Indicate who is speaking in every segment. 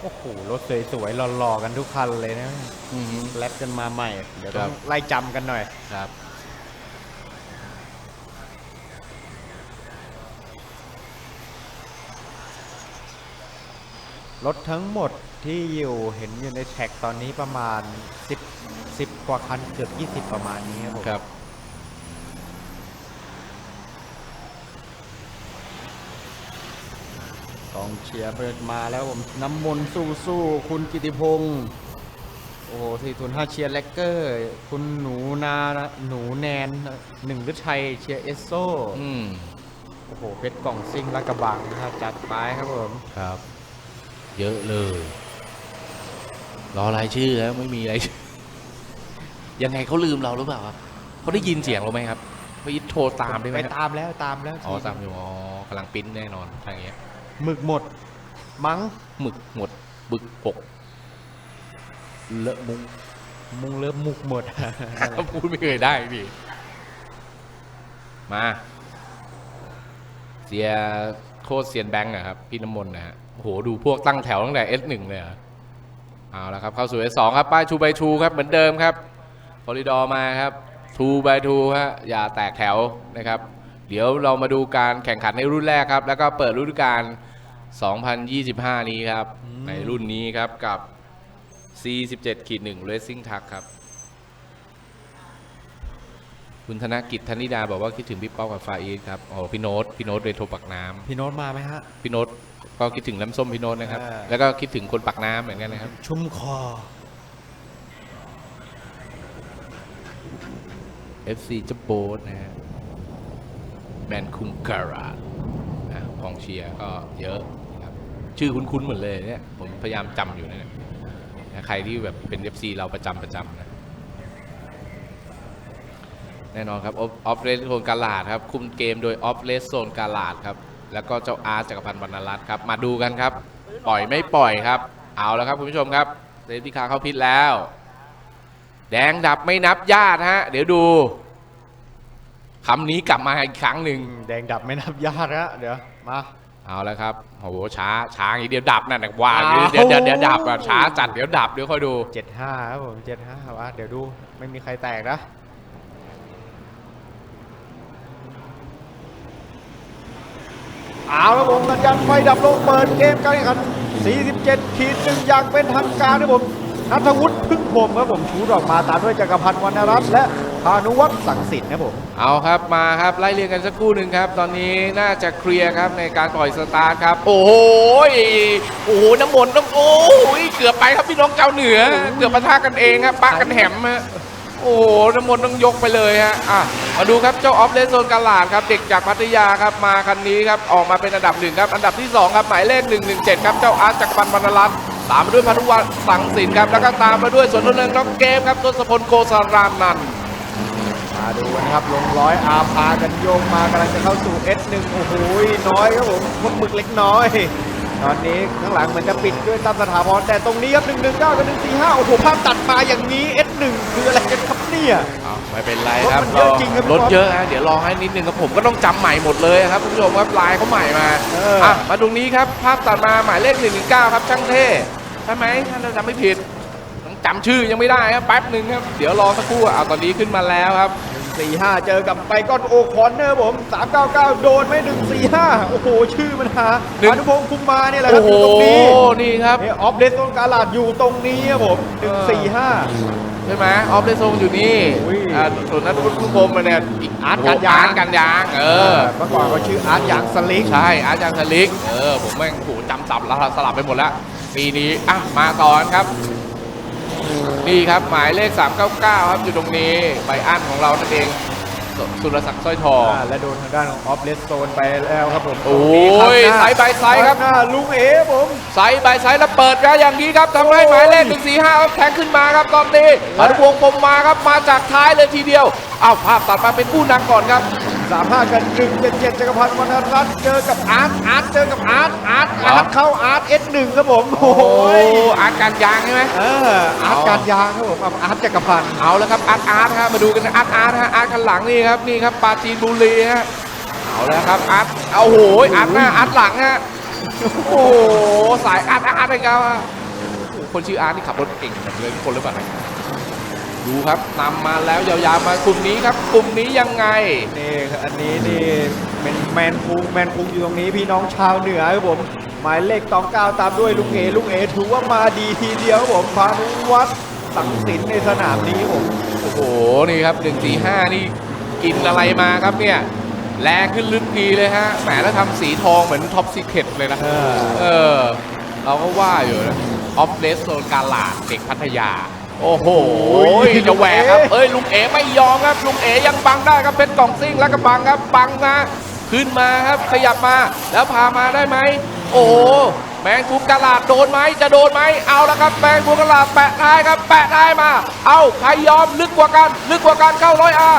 Speaker 1: โอ้โหรถสวยๆหล่อๆกันทุกคันเลยนะ
Speaker 2: อืม
Speaker 1: แลปกันมาใหม่ เดี๋ยว
Speaker 2: ครั
Speaker 1: ต้อบงไล่จำกันหน่อย
Speaker 2: ครับ
Speaker 1: รถทั้งหมดที่อยู่เห็นอยู่ในแท็กตอนนี้ประมาณ 10 10 กว่าคันเกือบ 20 ประมาณนี้ครับผม
Speaker 2: ครับ
Speaker 1: องเชียร์เปิดมาแล้วผมน้ำมนต์สู้สู้ๆคุณกิติพงศ์โอ้โหสี่ทุนห้าเชียร์แล็กเกอร์ คุณหนูนาหนูแนนหนึ่งฤทัยเชียร์เอสโซ
Speaker 2: อืม
Speaker 1: โอ้โหเพชรกล่องซิ่งลาดกระบังนะครับจัดไปครับผม
Speaker 2: ครับ เยอะเลย รอรายชื่อแล้วไม่มีรายชื่อยังไงเขาลืมเราหรือเปล่าครับเขาได้ยินเสียงเราไหมครับไปโทรตามได้ไหม
Speaker 1: ไป
Speaker 2: ครับ
Speaker 1: ตามแล้วตามแล้ว
Speaker 2: อ๋อตามอยู่อ๋อกำลังปริ้นแน่นอนทางเงี้ย
Speaker 1: หมึกหมด มั้ง
Speaker 2: หมึกหมด บึกปก
Speaker 1: เลอะมุงมุงเลอะมุกหมด
Speaker 2: พูดไม่เคยได้พี่ มา เสียโคตรเซียนแบงค์อะครับ พี่น้ำมนต์นะฮะโอ้โหดูพวกตั้งแถวตั้งแต่ S1 เลยอะเอาละครับ เข้าสู่ S2 ครับ ป้ายชูใบชูครับ เหมือนเดิมครับคอริดอร์มาครับทูใบทูฮะอย่าแตกแถวนะครับ เดี๋ยวเรามาดูการแข่งขันในรุ่นแรกครับ แล้วก็เปิดฤดูกาล 2025 นี้ครับ
Speaker 1: อืม
Speaker 2: ในรุ่นนี้ครับกับ C17 ขีด1 Racing Truck ครับ คุณธนกิจธนิดาบอกว่าคิดถึงพี่ป๊อกกับฟาอีสครับ อ๋อ พี่โน้ต พี่โน้ตเรโทรปักน้ำ
Speaker 1: พี่โน้ตมาไหมฮะ
Speaker 2: พี่โน้ตก็คิดถึงน้ำส้มพี่โน้ตนะครับ
Speaker 1: อ่า
Speaker 2: แล้วก็คิดถึงคนปักน้ำเหมือนกันนะครับ
Speaker 1: ชุ่มคอ
Speaker 2: FC เจะโบสนะฮะแมนคุงการานะ กองเชียร์ก็เยอะนะครับชื่อคุ้นๆเหมือนเลยเนี่ยผมพยายามจำอยู่นะเนี่ยนะใครที่แบบเป็น FC เราประจำประจำนะแน่นอนครับออฟเลสโซนกาลาดครับ คุมเกมโดยออฟเลสโซนกาลาดครับ แล้วก็เจ้าอาร์จักรพันธ์บรรณรัตน์ครับ มาดูกันครับ ปล่อยไม่ปล่อยครับ เอาแล้วครับคุณผู้ชมครับเซฟตี้คาร์เข้าพิษแล้ว แดงดับไม่นับญาติฮะ เดี๋ยวดูคำนี้กลับมาอีกครั้งหนึ่ง
Speaker 1: แดงดับไม่นับญาติฮะเดี๋ยว มา
Speaker 2: เอาแล้วครับโอ้โหช้าช้าอย่างนี้เดี๋ยวดับนั่นนะว่า
Speaker 1: อ้าว
Speaker 2: เดี๋ยวเดี๋ยวเดี๋ยวดับอะช้าจัดเดี๋ยวดับเดี๋ยวค่อยดู
Speaker 1: 75ครับผม75วะเดี๋ยวดูไม่มีใครแตกนะเอาละผมสัญญาณไฟดับลงเปิดเกมการแข่งขัน 47ขีดหนึ่งอย่างเป็นทางการนะผมนัทวุฒิพึ่งพรหมครับผมชูดอกมาตามด้วยจักรพันธ์วรรณรัตน์และ พานุวัฒน์สังสิทธิ์นะผม
Speaker 2: เอาครับมาครับไล่เรียงกันสักครู่หนึ่งครับ ตอนนี้น่าจะเคลียร์ครับในการปล่อยสตาร์ทครับ โอ้โหยโอ้โหน้ำมนต์น้ำโอ้ยเกือบไปครับพี่น้องเจ้าเหนือ เกือบปะทะกันเองครับปะกันแหมฮะโอ้โหน้ำมนต์ต้องยกไปเลยฮะอะมาดูครับเจ้าออฟเลสโซนกาลาดครับเด็กจากพัทยาครับมาคันนี้ครับออกมาเป็นอันดับหนึ่งครับอันดับที่สองครับหมายเลข117ครับเจ้าอาร์ตจักรพันธ์วรรณรัตน์ตามมาด้วยพานุวัฒน์สังสินครับแล้วก็ตามมาด้วยสวนนเริงน้องเกมครับทศพลโกสารามนันท์
Speaker 1: มาดูกันนะครับลงร้อยอาพากันโยงมากำลังจะเข้าสู่ S1 โอ้โหน้อยครับผมพวกหมึกเล็กน้อย ตอนนี้ข้างหลังเหมือนจะปิดด้วยตั้มสถาพรแต่ตรงนี้ครับ119กับ145โอ้โหภาพตัดมาอย่างนี้ S1 คืออะไรกันครับเนี่ย
Speaker 2: อ้าวไม่เป็นไรครับ
Speaker 1: รถมันเยอะจริงครับพี่
Speaker 2: รถ
Speaker 1: ป๊อป
Speaker 2: เยอะฮะเดี๋ยวรอให้นิดนึงครับผมก็ต้องจำใหม่หมดเลยครับคุณผู้ชมครับลายเขาใหม่มา
Speaker 1: เอออะ
Speaker 2: มาตรงนี้ครับภาพตัดมาหมายเลข119ครับช่างเท่ใช่ไหมถ้าเราจำไม่ผิดต้อง จำชื่อยังไม่ได้ครับแป๊บหนึ่งครับ เดี๋ยวรอสักครู่เอาตอนนี้ขึ้นมาแล้วครับ
Speaker 1: 145 เจอกับไปก้อนโอคอนเนอร์ผม399 โดนไหม145 โอ้โห ชื่อมันหา
Speaker 2: หนึ่ง
Speaker 1: อนุพงศ์คุมมาเนี่ยแหละครั
Speaker 2: โอ้
Speaker 1: บ
Speaker 2: โห
Speaker 1: อยู่ตรงนี้
Speaker 2: นี่ครับ
Speaker 1: นี่ออฟเลสโซนกาลาดอยู่ตรงนี้ครับผม145
Speaker 2: ใช่ไหมออฟเลทรงอยู่นี่
Speaker 1: โอ้ย
Speaker 2: อ่าส่วนนั้นคุณผู้ชมมาเนี่ยอีก
Speaker 1: อาร์ตการยาง
Speaker 2: อาร์ตการยางเออ
Speaker 1: เมื่อก่อนเขาชื่ออาร์ตยางสลิก
Speaker 2: ใช่อาจารย์สลิก เออ ผมแม่งโหจำสับแล้วสลับไปหมดแล้วปีนี้อะมาต่อกันครับ นี่ครับหมายเลข 399 ครับอยู่ตรงนี้ใบอั้นของเรานั่นเองสสุรศักดิ์สร้อยทอง
Speaker 1: อ่าและโดนทางด้านของออฟเลสโซนไปแล้วครับผม
Speaker 2: โอ้ย
Speaker 1: ตรงนี้
Speaker 2: ไซส์ by ไซส์ครับ
Speaker 1: ข้างหน้าลุงเอ๋ผม
Speaker 2: ไซส์ใบไซส์แล้วเปิดกันอย่างนี้ครับทำให้หมายเลข145ครับแทงขึ้นมาครับตอนนี้อนุพงศ์ปมมาครับมาจากท้ายเลยทีเดียวอ้าวภาพตัดมาเป็นผู้นำก่อนครับ
Speaker 1: 35กัน177จักรพันธ์วรรณรัตน์เจอกับอาร์ตอาร์ตเจอกับอาร์ต อาร์ต
Speaker 2: เหรอ
Speaker 1: อาร์ตเข้าอาร์ต S1 ครับผม
Speaker 2: โอ้
Speaker 1: โอ้
Speaker 2: โห
Speaker 1: โห
Speaker 2: อาร์ตการยางใช่ไหม
Speaker 1: เอออาร์ต
Speaker 2: เอา
Speaker 1: การยางครับผมกับอาร์ตจักรพันธ์
Speaker 2: เอาแล้วครับอาร์ตอาร์ตฮะมาดูกันนะอาร์ตอาร์ตฮะอาร์ตข้างหลังนี่ครับนี่ครับปราจีนบุรีฮะเอาแล้วครับอาร์ตเอาโหยอาร์ตหน้าอาร์ตหลังฮะโอ้โหสายอาร์ตอาร์ตเลยครับว่าโอ้โหคนชื่ออาร์ตนี่ขับรถเก่งแบบเลยทุกคนหรือเปล่าเนี่ยดูครับนำมาแล้วยาวๆมากลุ่มนี้ครับกลุ่มนี้ยังไง
Speaker 1: นี่ครับอันนี้นี่ เป็นแมนคุงแมนคุงอยู่ตรงนี้พี่น้องชาวเหนือครับผมหมายเลขตองเก้าตามด้วยลุงเอลุงเอถือว่ามาดีทีเดียวครับผมพานุวัฒน์สังสินในสนามนี้ครับผม
Speaker 2: โอ้โหนี่ครับหนึ่งสี่ห้านี่กินอะไรมาครับเนี่ยแรงขึ้นลึกดีเลยฮะแหมแล้วทำสีทองเหมือนท็อปซีเคร็ตเลยนะ
Speaker 1: เออ
Speaker 2: เออ เราก็ว่าอยู่นะออฟเลสโซนกาลาดเด็กพัทยา โอ้โหจะแหวกครับ เอ้ยลุงเอ๋ไม่ยอมครับ ลุงเอ๋ยังบังได้ครับเพชรกล่องซิ่งแล้วก็บังครับ บังนะ ขึ้นมาครับขยับมาแล้วพามาได้ไหมโอ้แมงคุมกาลาดโดนไหมจะโดนไหมเอาล้วครับแมงคุมกาลาดแปะท้ายครับแปะท้ายมา เอาใครยอมลึกกว่ากันลึกกว่ากันเข้าร้อยอา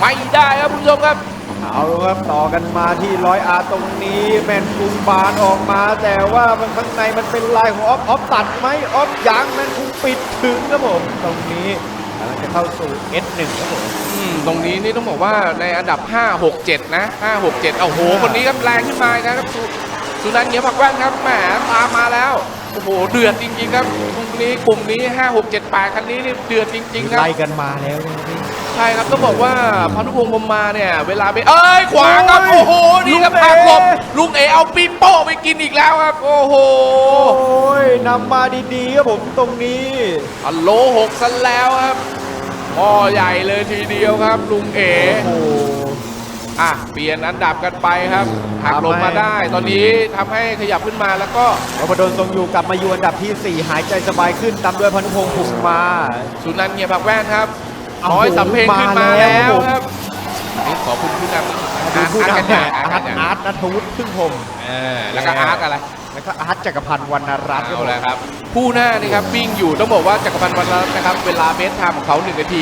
Speaker 2: ไม่ได้ครับคุณผู้ชมครับ
Speaker 1: เอาละครับต่อกันมาที่ร้อยอาตรงนี้แมนคุงบานออกมา แต่ว่ามันข้างในมันเป็นลายของออฟออฟตัดไหมออฟยางแมนคุงปิดถึงครับผมตรงนี้ กำลังจะเข้าสู่ S1 ครับผม
Speaker 2: อืมตรงนี้นี่ต้องบอกว่าในอันดับ 5 6 7 นะ 5 6 7โอ้โห คนนี้ครับแรงขึ้นมานะครับสุสุนันท์เหงียผักแว่นครับแหมตามมาแล้ว โอ้โห เดือดจริงๆครับกลุ่มนี้กลุ่มนี้ 5 6 7 8คันนี้นี่เดือดจริงๆครับ
Speaker 1: ไล่กันมาแล้วเนี่ยพี่
Speaker 2: ใช่ครับต้องบอกว่าพานุพงศ์พรหมมาเนี่ย เวลาไปเอ้ยขวางครับ
Speaker 1: โอ้
Speaker 2: โอ้
Speaker 1: ย
Speaker 2: โหนี่ครับ
Speaker 1: ลุงเอ๋
Speaker 2: หักหลบลุงเอเอาปีโป้ไปกินอีกแล้วครับ โอ้โห
Speaker 1: โอ้ยนำมาดีๆครับผมตรงนี้
Speaker 2: อัลโลหกซะแล้วครับพ่อใหญ่เลยทีเดียวครับ ลุงเอ
Speaker 1: โอ้โห
Speaker 2: อะเปลี่ยนอันดับกันไปครับหักลงมาได้ ตอนนี้ทำให้ขยับขึ้นมาแล้วก็
Speaker 1: นพดลทรงอยู่กลับมาอยู่อันดับที่ 4 หายใจสบายขึ้นตามด้วยพานุพงศ์ผุกมา
Speaker 2: สุนันท์เงียบผักแว่นครับ
Speaker 1: เอา
Speaker 2: น้อยสำเพ็งขึ้นมา
Speaker 1: มาแล้
Speaker 2: แล้ว
Speaker 1: ว
Speaker 2: ครับนี่ขอคุณผู้นำ
Speaker 1: ดู
Speaker 2: อาร์ต
Speaker 1: ผู้
Speaker 2: อาร์ตกัน
Speaker 1: นำ
Speaker 2: ใหญ่
Speaker 1: เนี่ย
Speaker 2: อาร์ต
Speaker 1: อา
Speaker 2: กั
Speaker 1: ร์
Speaker 2: น
Speaker 1: ต
Speaker 2: ใหญ่
Speaker 1: อาร์ตนัทวุฒิพึ่งพรหม
Speaker 2: เออแล้วก็อาร์ตอะไร
Speaker 1: แล้วก็อาร์ตจักรพันธ์วรรณรัตน์ครับ
Speaker 2: เอา
Speaker 1: ผม
Speaker 2: ละครับคู่หน้านี่ครับวิ่งอยู่ต้องบอกว่าจักรพันธ์วันละนะครับเวลาเบสไทม์ของเขา1นาที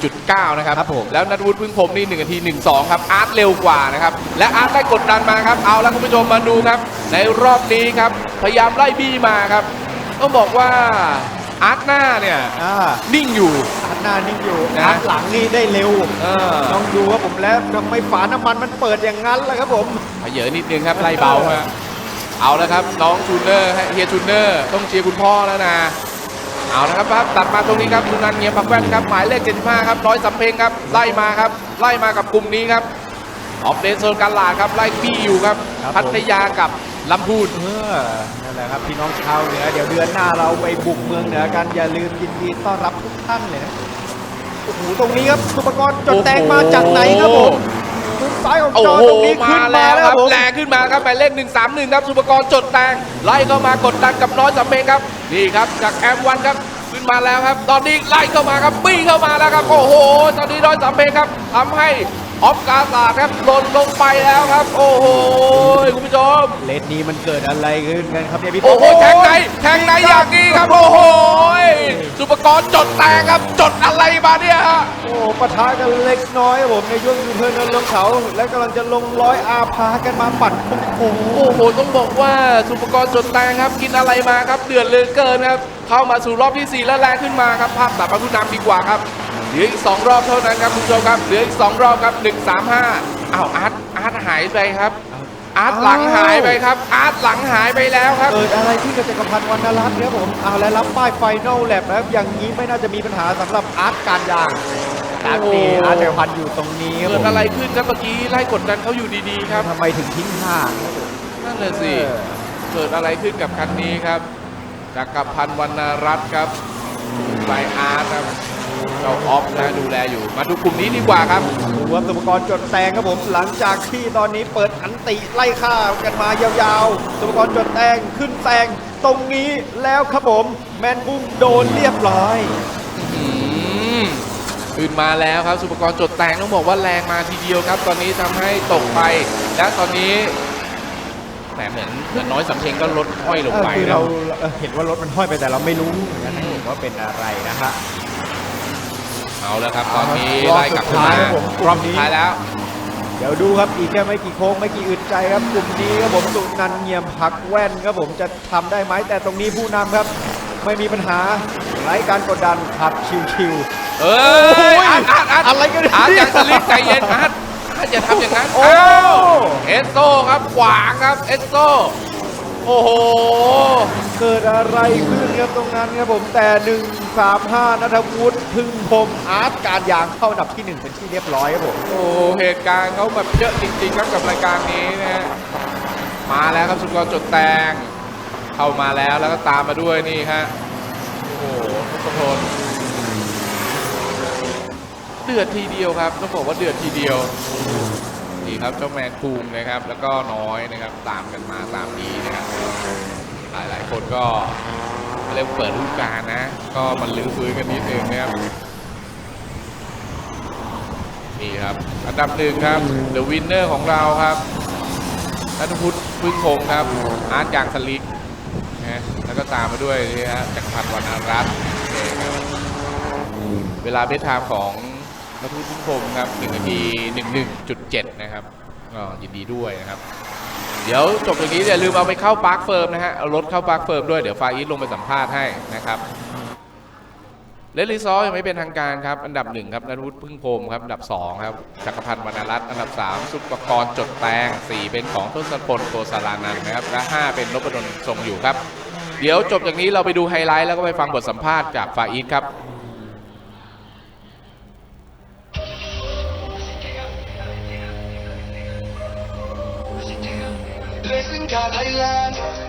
Speaker 2: 11.9 นะครับ
Speaker 1: ครับผม
Speaker 2: แล้วนัทวุฒิพึ่งพรหมนี่1นาที 12 ครับอาร์ตเร็วกว่านะครับและอาร์ตได้กดดันมาครับเอาแล้วคุณผู้ชมมาดูครับ ในรอบนี้ครับพยายามไล่บี้มาครับต้องบอกว่าอาร์ตหน้าเนี่ย
Speaker 1: อ่า
Speaker 2: นิ่งอยู่
Speaker 1: อาร์ต หน้านิ่งอยู่
Speaker 2: นะ
Speaker 1: อาร์ตหลังนี่ได้เร็ว
Speaker 2: เออ
Speaker 1: ต้องดูครับผมแล้วทำไมฝาน้ำมันมันเปิดอย่างนั้นล่ะครับผม
Speaker 2: ขยเยอะนิดนึงครับไล่เบาฮะเอาแล้วครับน้องทูนเนอร์ฮะเฮียทูนเนอร์ต้องเชียร์คุณพ่อแล้วนะ เอาละครับครับตัดมาตรงนี้ครับทุนันเงียบปักแว่นครับหมายเลข75ครับร้อยสำเพ็งครับไล่มาครับ ไล่มากับกลุ่มนี้ครับออฟเดนโซนการลาดครับไล่บี้อยู่ครับ
Speaker 1: ครับผม
Speaker 2: พัทยากับลำพูน
Speaker 1: เออนั่นแหละครับพี่น้องชาวเหนือเดี๋ยวเดือนหน้าเราไปบุกเมืองเหนือกันอย่าลืมยินดีต้อนรับทุกท่านเลยนะ โอ้โหตรงนี้ครับสุปกรณ์จดแตงมาจากไหนครับผมมุมซ้ายของ
Speaker 2: โอ้
Speaker 1: จอ
Speaker 2: โห
Speaker 1: ตรงนี้ขึ้
Speaker 2: มาน
Speaker 1: มา
Speaker 2: แล้ว
Speaker 1: แล้ว
Speaker 2: ค
Speaker 1: ค
Speaker 2: รั
Speaker 1: รั
Speaker 2: บบ
Speaker 1: ผม
Speaker 2: แรงขึ้นมาครับหมายเลข131ครับสุปกรณ์จดแตงไล่เข้ามากดดันกับน้อยสำเพ็งครับนี่ครับจากแอมวันครับขึ้นมาแล้วครับ ตอนนี้ไล่เข้ามาครับบี้เข้ามาแล้วครับโอ้โห ตอนนี้น้อยสำเพ็งครับทำให้ออฟกาซาดครับหล่นลงไปแล้วครับ โอ้โหคุณผู้ชม
Speaker 1: เลนนี้มันเกิดอะไรขึ้นกันครับเนี่ยพี่
Speaker 2: โอ้โหแทงไหนแทงไหนอย่างนี้ครับโอ้โหสุ ปกรณ์จดแตงครับ จดอะไรมาเนี่ยฮะ
Speaker 1: โอ้ปะทะกันเล็กน้อยครับผมในช่วงยูเทิร์นลงเขาและกำลังจะลงร้อยอาพากันมาปัดโอ้โห
Speaker 2: โอ้โห ต้องบอกว่าสุปกรณ์จดแตงครับ กินอะไรมาครับเดือดเหลือเกินครับ เข้ามาสู่รอบที่ 4 แล้วแรงขึ้นมาครับ ภาพตัดมาผู้นำดีกว่าครับ เหลืออีก 2 รอบเท่านั้นครับคุณผู้ชมครับ เหลืออีก 2 รอบครับ 1 3 5อ้าวอาร์ตอาร์ตหายไปครับ อาร์ตหลังหายไปครับ อาร์ตหลังหายไปแล้วครับ
Speaker 1: เกิดอะไรขึ้นกับจักรพันธ์วรรณรัตน์ครับผมเอาแล้วรับป้ายไฟนอลแลบนะครับอย่างนี้ไม่น่าจะมีปัญหาสำหรับอาร์ตการยางจาก
Speaker 2: โอ้
Speaker 1: นี้อาร์ตจักรพันธ์อยู่ตรงนี้ครับ
Speaker 2: เกิ
Speaker 1: ผ
Speaker 2: ด
Speaker 1: ม
Speaker 2: อะไรขึ้นครับเมื่อกี้ไล่กดดันเขาอยู่ดีๆครับ
Speaker 1: ทำไมถึงทิ้งห่างครับผม
Speaker 2: นั่นเลยสิ
Speaker 1: เออ
Speaker 2: เกิดอะไรขึ้นกับคันนี้ครับจักรพันธ์วรรณรัตน์ครับไบอาร์ตครับ เจ้าออฟนะดูแลอยู่ มาดูกลุ่มนี้ดีกว่าครับ
Speaker 1: ดูว่าสุปกรณ์จดแตงครับผมหลังจากที่ตอนนี้เปิดอันติไล่ฆ่ากันมายาวๆสุปกรณ์จดแตงขึ้นแตงตรงนี้แล้วครับผม แมนบุ้งโดนเรียบร้อย
Speaker 2: อืมขึ้นมาแล้วครับสุปกรณ์จดแต่งต้องบอกว่าแรงมาทีเดียวครับ ตอนนี้ทำให้ตกไป และตอนนี้แหมเหมือนเหมือนน้อยสำเพ็งก็ลดห้อยลงไป
Speaker 1: เออคือ
Speaker 2: นะ
Speaker 1: เราเออเห็นว่ารถมันห้อยไปแต่เราไม่รู้เหมือนกันนะว่าเป็นอะไรนะฮะ
Speaker 2: เอาแล้วครับ ตอนนี้
Speaker 1: รอบ
Speaker 2: ไล่กลับ
Speaker 1: สุ
Speaker 2: ขึ้
Speaker 1: ด
Speaker 2: น
Speaker 1: ท้าย
Speaker 2: มา
Speaker 1: ครับผม
Speaker 2: รอบสุดท้ายแล้ว
Speaker 1: เดี๋ยวดูครับอีกแค่ไม่กี่โค้งไม่กี่อึดใจครับกลุ่มนี้ครับผมสุนันท์เงียมพักแว่นครับผมจะทำได้ไหมแต่ตรงนี้ผู้นำครับ ไม่มีปัญหาไร้การกดดันขับชิว
Speaker 2: เอ้ยอาร์ตอาร์ตอาร์ต
Speaker 1: อะไรกันเนี่ย
Speaker 2: อาร์ตอย่าสลิปใจเย็นอาร์ตอาร์ตอย่าทำอย่างนั้น
Speaker 1: โอ้
Speaker 2: อ้าวเอสโซครับขวางครับเอสโซ โอ้โห
Speaker 1: เกิดอะไรขึ้นครับตรงนั้นครับผมแต่ 1 3 5นัทวุฒิพึ่งพรมอาร์ตการยางเข้าอันดับที่1เป็นที่เรียบร้อยครับผม
Speaker 2: โอ้โหเหตุการณ์เขาแบบเยอะจริง ๆ ครับกับรายการนี้นะฮะมาแล้วครับสุกรจดแตงเข้ามาแล้วแล้วก็ตามมาด้วยนี่ฮะโอ้โหทุกคนเดือดทีเดียวครับต้องบอกว่าเดือดทีเดียวีครับเจ้าแมนคูงนะครับ แล้วก็น้อยนะครับตามกันมาตามนี้นะครับ หลายๆคนก็เริ่มเปิดฤดูกาลนะ ก็มันลื้อฟื้นกันนิดนึงนะครับนี่ครับ อันดับหนึ่งครับ The Winner ของเราครับนัทพุทธพึ่งพงครับ อาร์ตยางสลิกนะแล้วก็ตามมาด้วยนี่ฮะจักรพันธ์วรรณรัตน์เคครับเวลาเบสไทม์ของ นัทพุทธพึ่งพงศ์ครับ1นาที11.7นะครับก็ยินดีด้วยนะครับ เดี๋ยวจบตรงนี้อย่าลืมเอาไปเข้าปาร์คเฟิร์มนะฮะเอารถเข้าปาร์คเฟิร์มด้วยเดี๋ยวฟาอีทลงไปสัมภาษณ์ให้นะครับเลลิซอยังไม่เป็นทางการครับ อันดับหนึ่งครับนัทวุฒิพึ่งพรมครับ อันดับสองครับจักรพันธ์วรรณรัตน์อันดับสามสุปกรณ์จดแตงสี่เป็นของทศพลโกสารานันนะครับ และห้าเป็นนพดลทรงอยู่ครับ เดี๋ยวจบจากนี้เราไปดูไฮไลท์แล้วก็ไปฟังบทสัมภาษณ์จากฟาอีทครับ
Speaker 3: I love.